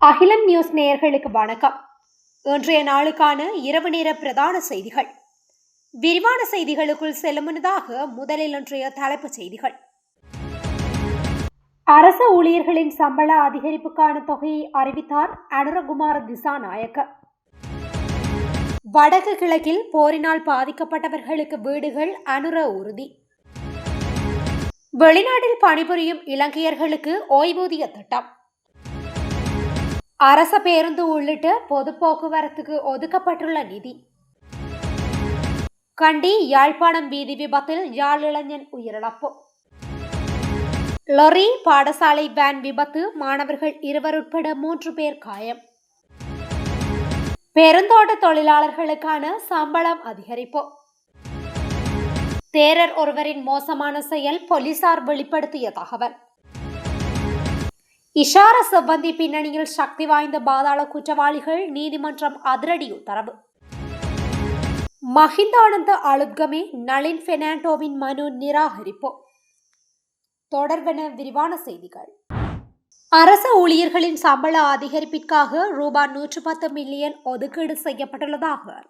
அகிலம் நியூஸ் நேயர்களுக்கு வணக்கம். இன்றைய நாளுக்கான இரவு நேர பிரதான செய்திகள். விரிவான செய்திகளுக்குள் செல்லும் முன்னதாக முதலில் இன்றைய தலைப்புச் செய்திகள். அரச ஊழியர்களின் சம்பள அதிகரிப்புக்கான தொகையை அறிவித்தார் அனுரகுமார் திசாநாயக்க. வடக்கு கிழக்கில் போரினால் பாதிக்கப்பட்டவர்களுக்கு வீடுகள் அனுர உறுதி. வெளிநாட்டில் பணிபுரியும் இலங்கையர்களுக்கு ஓய்வூதிய திட்டம். அரச பேருந்து உள்ளிட்ட பொது போக்குவரத்துக்கு ஒதுக்கப்பட்டுள்ள நிதி. கண்டி யாழ்ப்பாணம் வீதி விபத்தில் யாழ் இளைஞன் உயிரிழப்பு. லொரி பாடசாலை வேன் விபத்து மாணவர்கள் இருவர் உட்பட மூன்று பேர் காயம். பெருந்தோட்ட தொழிலாளர்களுக்கான சம்பளம் அதிகரிப்பு. தேரர் ஒருவரின் மோசமான செயல் போலீசார் வெளிப்படுத்திய தகவல். இஷார செவ்வந்தி பின்னணியில் சக்தி வாய்ந்த பாதாள குற்றவாளிகள் நீதிமன்றம் அதிரடி உத்தரவு. மஹிந்தானந்த அலுத்கமே நளின் பெர்னாண்டோவின் மனு நிராகரிப்பு. தொடர்பென விரிவான செய்திகள். அரச ஊழியர்களின் சம்பள அதிகரிப்பிற்காக ரூபாய் நூற்று பத்து மில்லியன் ஒதுக்கீடு செய்யப்பட்டுள்ளதாக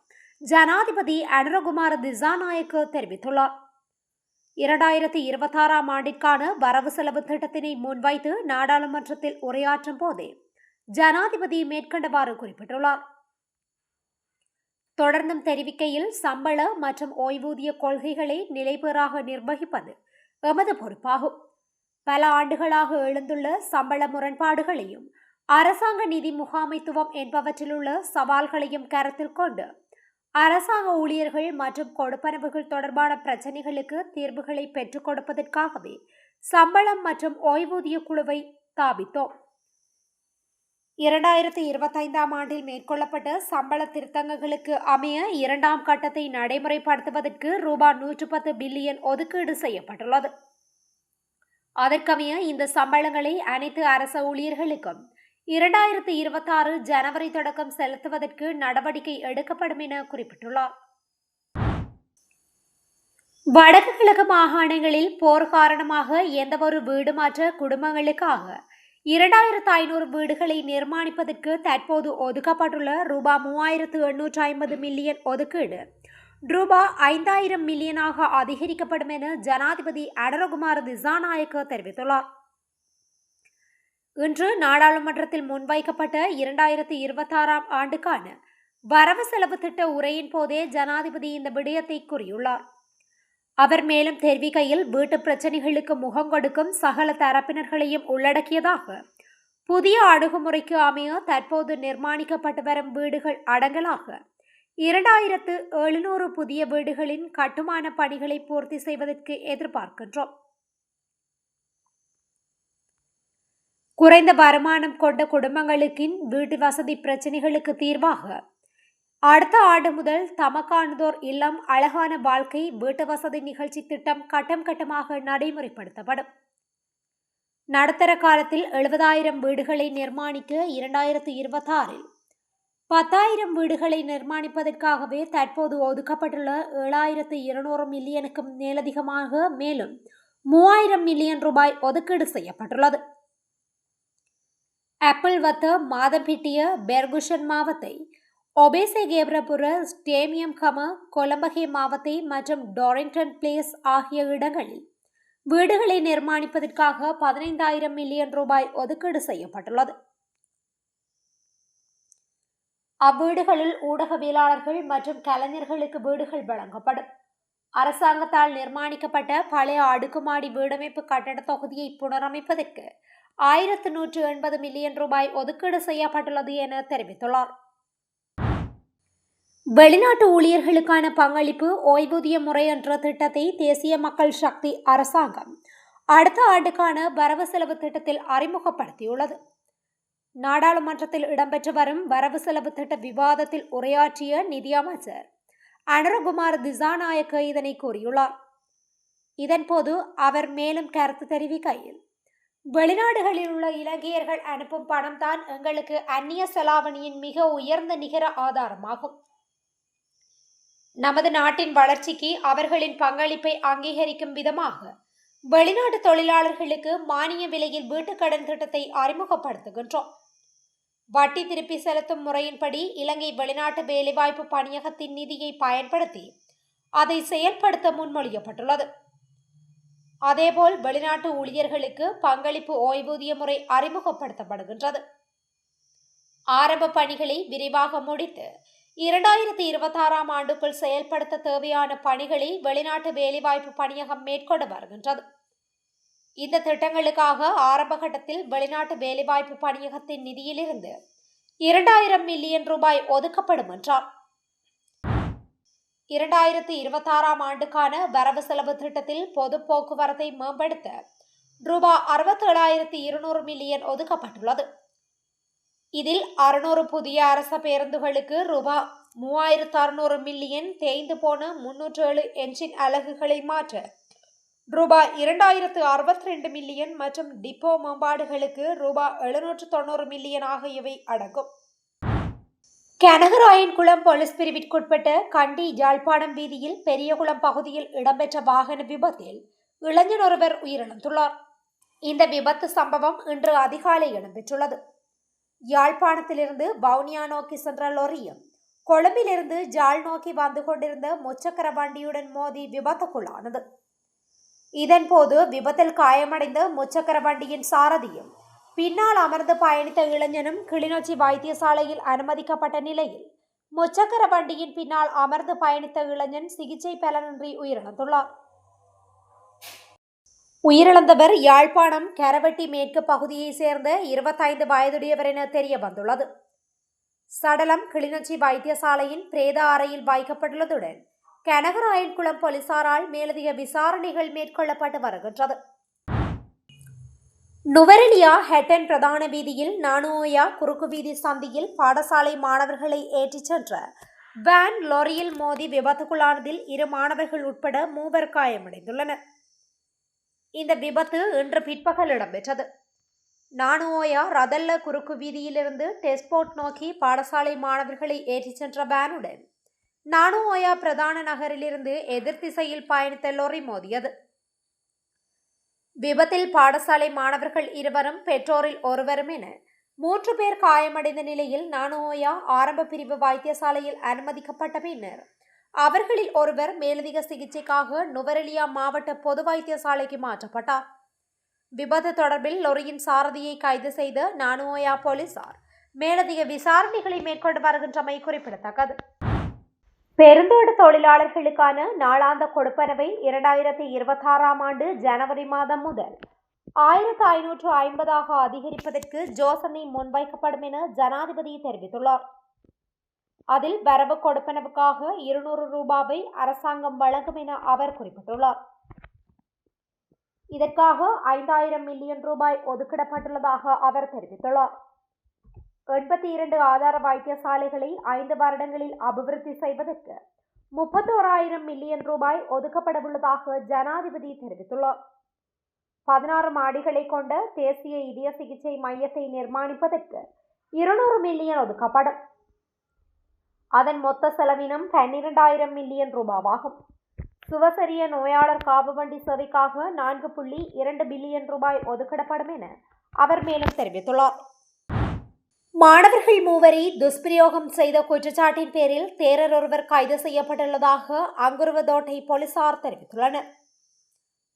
ஜனாதிபதி அனுரகுமார் திசாநாயக்கு தெரிவித்துள்ளார். இரண்டாயிரத்தி இருபத்தாறாம் ஆண்டிற்கான வரவு செலவு திட்டத்தினை முன்வைத்து நாடாளுமன்றத்தில் உரையாற்றும் போதே ஜனாதிபதி மேற்கண்டவாறு குறிப்பிட்டுள்ளார். தொடர்ந்தும் தெரிவிக்கையில் சம்பள மற்றும் ஓய்வூதிய கொள்கைகளை நிலைபெறாக நிர்வகிப்பது எமது பொறுப்பாகும். பல ஆண்டுகளாக எழுந்துள்ள சம்பள முரண்பாடுகளையும் அரசாங்க நிதி முகாமைத்துவம் என்பவற்றிலுள்ள சவால்களையும் கருத்தில் கொண்டு அரசாங்க ஊழியர்கள் மற்றும் கொடுப்பனவுகள் தொடர்பான பிரச்சனைகளுக்கு தீர்வுகளை பெற்றுக் கொடுப்பதற்காகவே சம்பளம் மற்றும் ஓய்வூதிய குழுவை ஸ்தாபித்தோம். இரண்டாயிரத்தி இருபத்தைந்தாம் ஆண்டில் மேற்கொள்ளப்பட்ட சம்பள திருத்தங்களுக்கு அமைய இரண்டாம் கட்டத்தை நடைமுறைப்படுத்துவதற்கு ரூபாய் நூற்று பத்து பில்லியன் ஒதுக்கீடு செய்யப்பட்டுள்ளது. அதற்கமைய இந்த சம்பளங்களை அனைத்து அரச ஊழியர்களுக்கும் இரண்டாயிரத்தி இருபத்தாறு ஜனவரி தொடக்கம் செலுத்துவதற்கு நடவடிக்கை எடுக்கப்படும் என குறிப்பிட்டுள்ளார். வடக்கு கிழக்கு மாகாணங்களில் போர் காரணமாக எந்தவொரு வீடு மாற்ற குடும்பங்களுக்காக இரண்டாயிரத்து ஐநூறு வீடுகளை நிர்மாணிப்பதற்கு தற்போது ஒதுக்கப்பட்டுள்ள ரூபா மூவாயிரத்து எண்ணூற்று ஐம்பது மில்லியன் ஒதுக்கீடு ரூபா ஐந்தாயிரம் மில்லியனாக அதிகரிக்கப்படும் என ஜனாதிபதி அடரகுமார் திசாநாயக்க தெரிவித்துள்ளார். இன்று நாடாளுமன்றத்தில் முன்வைக்கப்பட்ட இரண்டாயிரத்தி இருபத்தாறாம் ஆண்டுக்கான வரவு செலவு திட்ட உரையின் போதே ஜனாதிபதி இந்த விடயத்தை கூறியுள்ளார். அவர் மேலும் தெரிவிக்கையில் வீட்டு பிரச்சனைகளுக்கு முகம் கொடுக்கும் சகல தரப்பினர்களையும் உள்ளடக்கியதாக புதிய அணுகுமுறைக்கு அமைய தற்போது நிர்மாணிக்கப்பட்டு வரும் வீடுகள் அடங்கலாக இரண்டாயிரத்து எழுநூறு புதிய வீடுகளின் கட்டுமான பணிகளை பூர்த்தி செய்வதற்கு எதிர்பார்க்கின்றோம். குறைந்த வருமானம் கொண்ட குடும்பங்களுக்கின் வீட்டு வசதி பிரச்சனைகளுக்கு தீர்வாக. அடுத்த ஆண்டு முதல் தமக்கானதோர் இல்லம் அழகான வாழ்க்கை வீட்டு வசதி நிகழ்ச்சி திட்டம் கட்டம் கட்டமாக நடைமுறைப்படுத்தப்படும். நடுத்தர காலத்தில் எழுபதாயிரம் வீடுகளை நிர்மாணிக்க இரண்டாயிரத்து இருபத்தாறில் பத்தாயிரம் வீடுகளை நிர்மாணிப்பதற்காகவே தற்போது ஒதுக்கப்பட்டுள்ள ஏழாயிரத்து இருநூறு மில்லியனுக்கும் மேலதிகமாக மேலும் மூவாயிரம் மில்லியன் ரூபாய் ஒதுக்கீடு செய்யப்பட்டுள்ளது. ஆப்பிள் வத்த மாதம்பிட்டிய பெர்குஷன் மாவத்தை ஒபேசே கேப்ரபுர ஸ்டேமியம் கம கொலம்பகே மாவத்தை மற்றும் டோரிங்டன் பிளேஸ் ஆகிய இடங்களில் வீடுகளை நிர்மாணிப்பதற்காக பதினைந்தாயிரம் மில்லியன் ரூபாய் ஒதுக்கீடு செய்யப்பட்டுள்ளது. அவ்வீடுகளில் ஊடகவியலாளர்கள் மற்றும் கலைஞர்களுக்கு வீடுகள் வழங்கப்படும். அரசாங்கத்தால் நிர்மாணிக்கப்பட்ட பழைய அடுக்குமாடி வீடமைப்பு கட்டட தொகுதியை புனரமைப்பதற்கு ஆயிரத்து நூற்று எண்பது மில்லியன் ரூபாய் ஒதுக்கீடு செய்யப்பட்டுள்ளது என தெரிவித்துள்ளார். வெளிநாட்டு ஊழியர்களுக்கான பங்களிப்பு ஓய்வூதிய முறை என்ற திட்டத்தை தேசிய மக்கள் சக்தி அரசாங்கம் அடுத்த ஆண்டுக்கான வரவு செலவு திட்டத்தில் அறிமுகப்படுத்தியுள்ளது. நாடாளுமன்றத்தில் இடம்பெற்று வரும் வரவு செலவு திட்ட விவாதத்தில் உரையாற்றிய நிதியமைச்சர் அனுரகுமார் திசாநாயக்க இதனை கூறியுள்ளார். இதன்போது அவர் மேலும் கருத்து தெரிவிக்கையில் வெளிநாடுகளில் உள்ள இலங்கையர்கள் அனுப்பும் பணம் தான் எங்களுக்கு அந்நிய செலாவணியின் மிக உயர்ந்த நிகர ஆதாரமாகும். நமது நாட்டின் வளர்ச்சிக்கு அவர்களின் பங்களிப்பை அங்கீகரிக்கும் விதமாக வெளிநாட்டு தொழிலாளர்களுக்கு மானிய விலையில் வீட்டுக்கடன் திட்டத்தை அறிமுகப்படுத்துகின்றோம். வட்டி திருப்பி செலுத்தும் முறையின்படி இலங்கை வெளிநாட்டு வேலைவாய்ப்பு பணியகத்தின் நிதியை பயன்படுத்தி அதை செயல்படுத்த முன்மொழியப்பட்டுள்ளது. அதேபோல் வெளிநாட்டு ஊழியர்களுக்கு பங்களிப்பு ஓய்வூதிய முறை அறிமுகப்படுத்தப்படுகின்றது. ஆரம்ப பணிகளை விரிவாக முடித்து இரண்டாயிரத்தி இருபத்தாறாம் ஆண்டுக்குள் செயல்படுத்த தேவையான பணிகளை வெளிநாட்டு வேலைவாய்ப்பு பணியகம் மேற்கொண்டு வருகின்றது. இந்த திட்டங்களுக்காக ஆரம்ப கட்டத்தில் வெளிநாட்டு வேலைவாய்ப்பு பணியகத்தின் நிதியிலிருந்து இரண்டாயிரம் மில்லியன் ரூபாய் ஒதுக்கப்படும் என்றார் இரண்டாயிரத்தி இருபத்தாறாம் ஆண்டுக்கான வரவு செலவு திட்டத்தில் பொது போக்குவரத்தை மேம்படுத்த ரூபாய் அறுபத்தேழாயிரத்தி இருநூறு மில்லியன் ஒதுக்கப்பட்டுள்ளது. இதில் அறுநூறு புதிய அரச பேருந்துகளுக்கு ரூபாய் மூவாயிரத்து அறுநூறு மில்லியன் தேய்ந்து போன முன்னூற்று ஏழு என்ஜின் அலகுகளை மாற்ற ரூபாய் இரண்டாயிரத்து அறுபத்தி ரெண்டு மில்லியன் மற்றும் டிப்போ மேம்பாடுகளுக்கு ரூபாய் எழுநூற்று தொண்ணூறு மில்லியன் ஆகியவை அடங்கும். கனகராயன்குளம் போலீஸ் பிரிவிற்குட்பட்ட கண்டி யாழ்ப்பாணம் வீதியில் பெரியகுளம் பகுதியில் இடம்பெற்ற வாகன விபத்தில் இளைஞர் ஒருவர் உயிரிழந்துள்ளார். இந்த விபத்து சம்பவம் இன்று அதிகாலை இடம்பெற்றுள்ளது. யாழ்ப்பாணத்திலிருந்து வவுனியா நோக்கி சென்ற லொரியும் கொழும்பிலிருந்து ஜாழ் நோக்கி வந்து கொண்டிருந்த முச்சக்கர வண்டியுடன் மோதி விபத்துக்குள்ளானது. இதன்போது விபத்தில் காயமடைந்த முச்சக்கர வண்டியின் சாரதியும் பின்னால் அமர்ந்து பயணித்த இளைஞனும் கிளிநொச்சி வைத்தியசாலையில் அனுமதிக்கப்பட்ட நிலையில் முச்சக்கர வண்டியின் பின்னால் அமர்ந்து பயணித்த இளைஞன் சிகிச்சை பலனின்றி உயிரிழந்துள்ளார். உயிரிழந்தவர் யாழ்ப்பாணம் கரவட்டி மேற்கு பகுதியைச் சேர்ந்த இருபத்தைந்து வயதுடையவர் என தெரிய வந்துள்ளது சடலம் கிளிநொச்சி வைத்தியசாலையின் பிரேத அறையில் வைக்கப்பட்டுள்ளதுடன் கனகராயன்குளம் போலீசாரால் மேலதிக விசாரணைகள் மேற்கொள்ளப்பட்டு வருகின்றது. நுவரெலியா ஹெட்டன் பிரதான வீதியில் நானுஓயா குறுக்கு வீதி சந்தியில் பாடசாலை மாணவர்களை ஏற்றிச் சென்ற வேன் லாரியில் மோதி விபத்துக்குள்ளானதில் இரு மாணவர்கள் உட்பட மூவர் காயமடைந்துள்ளனர். இந்த விபத்து இன்று பிற்பகல் இடம்பெற்றது. நானுவோயா ரதல்ல குறுக்கு வீதியிலிருந்து டெஸ்போர்ட் நோக்கி பாடசாலை மாணவர்களை ஏற்றிச் சென்ற வேனுடன் நானுவோயா பிரதான நகரிலிருந்து எதிர் திசையில் பயணித்த லொரி மோதியது. விபத்தில் பாடசாலை மாணவர்கள் இருவரும் பெற்றோரில் ஒருவரும் என மூன்று பேர் காயமடைந்த நிலையில் நானோயா ஆரம்ப பிரிவு வைத்தியசாலையில் அனுமதிக்கப்பட்ட பின்னர் அவர்களில் ஒருவர் மேலதிக சிகிச்சைக்காக நுவரெலியா மாவட்ட பொது வைத்தியசாலைக்கு மாற்றப்பட்டார். விபத்து தொடர்பில் லொரியின் சாரதியை கைது செய்த நானுஓயா போலீசார் மேலதிக விசாரணைகளை மேற்கொண்டு வருகின்றமை குறிப்பிடத்தக்கது. பெருந்தோட்ட தொழிலாளர்களுக்கான நாளாந்த கொடுப்பனவை இரண்டாயிரத்தி இருபத்தாறாம் ஆண்டு ஜனவரி மாதம் முதல். ஆயிரத்து ஐநூற்று ஐம்பதாக அதிகரிப்பதற்கு யோசனை முன்வைக்கப்படும் என ஜனாதிபதி தெரிவித்துள்ளார். அதில் வரவு கொடுப்பனவுக்காக இருநூறு ரூபாவை அரசாங்கம் வழங்கும் என அவர் குறிப்பிட்டுள்ளார். இதற்காக ஐந்தாயிரம் மில்லியன் ரூபாய் ஒதுக்கிடப்பட்டுள்ளதாக அவர் தெரிவித்துள்ளார். எண்பத்தி இரண்டு ஆதார வைத்தியசாலைகளை ஐந்து வருடங்களில் அபிவிருத்தி செய்வதற்கு முப்பத்தோராயிரம் மில்லியன் ரூபாய் ஒதுக்கப்படவுள்ளதாக ஜனாதிபதி தெரிவித்துள்ளார். பதினாறு மாடிகளை கொண்ட தேசிய இதய சிகிச்சை மையத்தை நிர்மாணிப்பதற்கு இருநூறு மில்லியன் ஒதுக்கப்படும். அதன் மொத்த செலவினம் பன்னிரெண்டாயிரம் மில்லியன் ரூபாவாகும். சுவசரிய நோயாளர் காவுவண்டி சேவைக்காக நான்கு புள்ளி இரண்டு பில்லியன் ரூபாய் ஒதுக்கிடப்படும் என அவர் மேலும் தெரிவித்துள்ளார். மாணவர்கள் மூவரை துஷ்பிரயோகம் செய்த குற்றச்சாட்டின் பேரில் தேரர் ஒருவர் கைது செய்யப்பட்டுள்ளதாக அங்குருவதோட்டை போலீசார் தெரிவித்துள்ளனர்.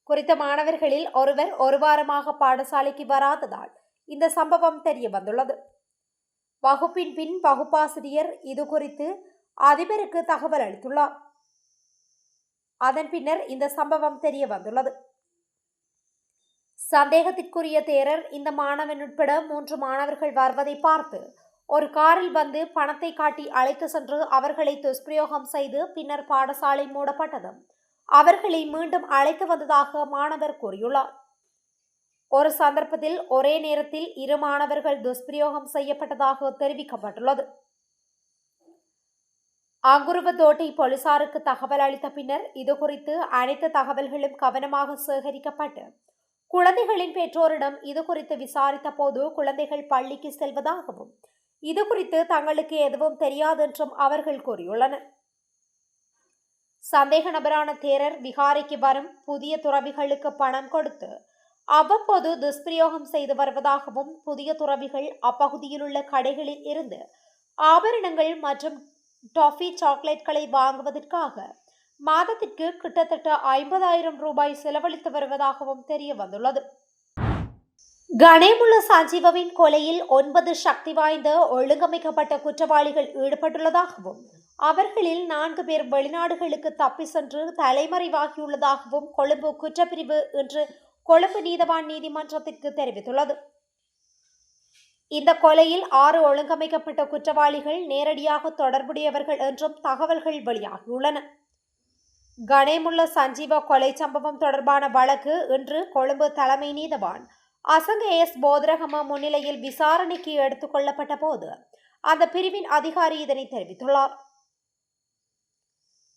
குறித்த மாணவர்களில் ஒருவர் ஒரு வாரமாக பாடசாலைக்கு வராததால் இந்த சம்பவம் தெரிய வந்துள்ளது வகுப்பின் பின் வகுப்பாசிரியர் இது குறித்து அதிபருக்கு தகவல் அளித்துள்ளார். அதன் பின்னர் இந்த சம்பவம் தெரிய வந்துள்ளது சந்தேகத்திற்குரிய தேரர் இந்த மாணவன் உட்பட மூன்று மாணவர்கள் வருவதை பார்த்து ஒரு காரில் வந்து பணத்தை காட்டி அழைத்து சென்று அவர்களை துஷ்பிரயோகம் செய்து பின்னர் பாடசாலை மூடப்பட்டது அவர்களை மீண்டும் அழைத்து வந்ததாக மாணவர் கூறியுள்ளார். ஒரு சந்தர்ப்பத்தில் ஒரே நேரத்தில் இரு மாணவர்கள் துஷ்பிரயோகம் செய்யப்பட்டதாக தெரிவிக்கப்பட்டுள்ளது. அங்குருவத்தோட்டை போலீசாருக்கு தகவல் அளித்த பின்னர் இது குறித்து அனைத்து தகவல்களும் கவனமாக சேகரிக்கப்பட்டு குழந்தைகளின் பெற்றோரிடம் இது குறித்து விசாரித்த போது குழந்தைகள் பள்ளிக்கு செல்வதாகவும் இது குறித்து தங்களுக்கு எதுவும் தெரியாதென்றும் அவர்கள் கூறியுள்ளனர். சந்தேக நபரான தேரர் விகாரைக்கு வரும் புதிய துறவிகளுக்கு பணம் கொடுத்து அவ்வப்போது துஷ்பிரயோகம் செய்து வருவதாகவும் புதிய துறவிகள் அப்பகுதியில் உள்ள கடைகளில் இருந்து ஆபரணங்கள் மற்றும் டாஃபி சாக்லேட்களை வாங்குவதற்காக மாதத்திற்கு கிட்டத்தட்ட ஐம்பதாயிரம் ரூபாய் செலவழித்து வருவதாகவும் தெரிய வந்துள்ளது கணேமுள்ள சஞ்சீவவின் கொலையில் ஒன்பது சக்தி வாய்ந்த ஒழுங்கமைக்கப்பட்ட குற்றவாளிகள் ஈடுபட்டுள்ளதாகவும் அவர்களில் நான்கு பேர் வெளிநாடுகளுக்கு தப்பி சென்று தலைமறைவாகியுள்ளதாகவும் கொழும்பு குற்றப்பிரிவு இன்று கொழும்பு நீதவான் நீதிமன்றத்திற்கு தெரிவித்துள்ளது. இந்த கொலையில் ஆறு ஒழுங்கமைக்கப்பட்ட குற்றவாளிகள் நேரடியாக தொடர்புடையவர்கள் என்றும் தகவல்கள் வெளியாகியுள்ளன. கணேமுள்ள சஞ்சீவ கொலை சம்பவம் தொடர்பான வழக்கு இன்று கொழும்பு தலைமை நீதவான். அசங்க எஸ். போதரகம முன்னிலையில் விசாரணைக்கு எடுத்துக் கொள்ளப்பட்ட போது அந்த பிரிவின் அதிகாரி இதனை தெரிவித்துள்ளார்.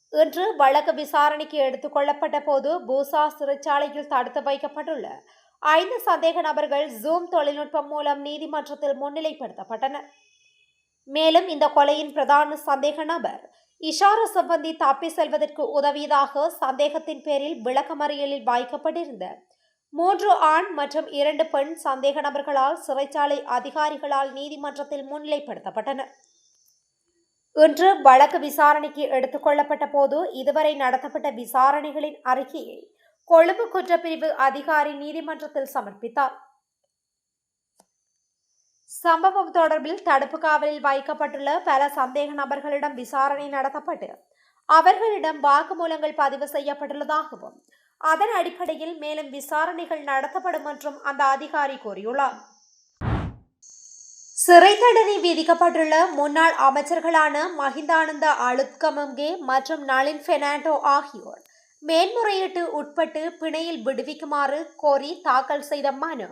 இன்று வழக்கு விசாரணைக்கு எடுத்துக் கொள்ளப்பட்ட போது பூசா சிறைச்சாலையில் தடுத்து வைக்கப்பட்டுள்ள ஐந்து சந்தேக நபர்கள் ஜூம் தொழில்நுட்பம் மூலம் நீதிமன்றத்தில் முன்னிலைப்படுத்தப்பட்டனர். மேலும் இந்த கொலையின் பிரதான சந்தேக நபர் இஷார சம்பந்தி தப்பி செல்வதற்கு உதவியதாக சந்தேகத்தின் பேரில் விளக்கமறியலில் வைக்கப்பட்டிருந்த மூன்று ஆண் மற்றும் இரண்டு பெண் சந்தேக நபர்களால் சிறைச்சாலை அதிகாரிகளால் நீதிமன்றத்தில் முன்னிலைப்படுத்தப்பட்டனர் இன்று வழக்கு விசாரணைக்கு எடுத்துக்கொள்ளப்பட்ட போது இதுவரை நடத்தப்பட்ட விசாரணைகளின் அறிக்கையை கொழும்பு குற்றப்பிரிவு அதிகாரி நீதிமன்றத்தில் சமர்ப்பித்தார். சம்பவம் தொடர்பில் தடுப்பு காவலில் வைக்கப்பட்டுள்ள பல சந்தேக நபர்களிடம் விசாரணை நடத்தப்பட்டு அவர்களிடம் வாக்குமூலங்கள் பதிவு செய்யப்பட்டுள்ளதாகவும் அதன் அடிப்படையில் மேலும் விசாரணைகள் நடத்தப்படும் என்றும் அந்த அதிகாரி கூறியுள்ளார். சிறை தண்டனை விதிக்கப்பட்டுள்ள முன்னாள் அமைச்சர்களான மஹிந்தானந்த அலுத்கமங்கே மற்றும் நளின் பெர்னாண்டோ ஆகியோர் மேன்முறையீட்டு உட்பட்டு பிணையில் விடுவிக்குமாறு கோரி தாக்கல் செய்த மனு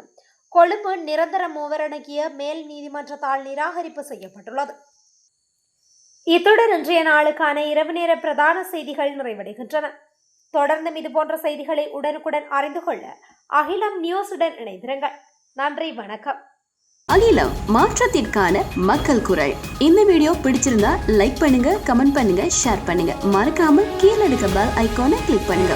கொழும்பு நிரந்தர மூவரணக்கிய மேல் நீதிமன்றத்தால் நிராகரிப்பு செய்யப்பட்டுள்ளது. இத்துடன் இன்றைய நாளுக்கான இரவு நேர பிரதான செய்திகள் நிறைவடைகின்றன. தொடர்ந்தும் இதுபோன்ற செய்திகளை உடனுக்குடன் அறிந்து கொள்ள அகிலம் நியூஸுடன் இணைந்திருங்கள். நன்றி வணக்கம். அகிலம் மாற்றத்திற்கான மக்கள் குரல். இந்த வீடியோ பிடிச்சிருந்தா லைக் பண்ணுங்க கமெண்ட் பண்ணுங்க ஷேர் பண்ணுங்க. மறக்காம கீழே இருக்க பெல் ஐக்கானை கிளிக் பண்ணுங்க.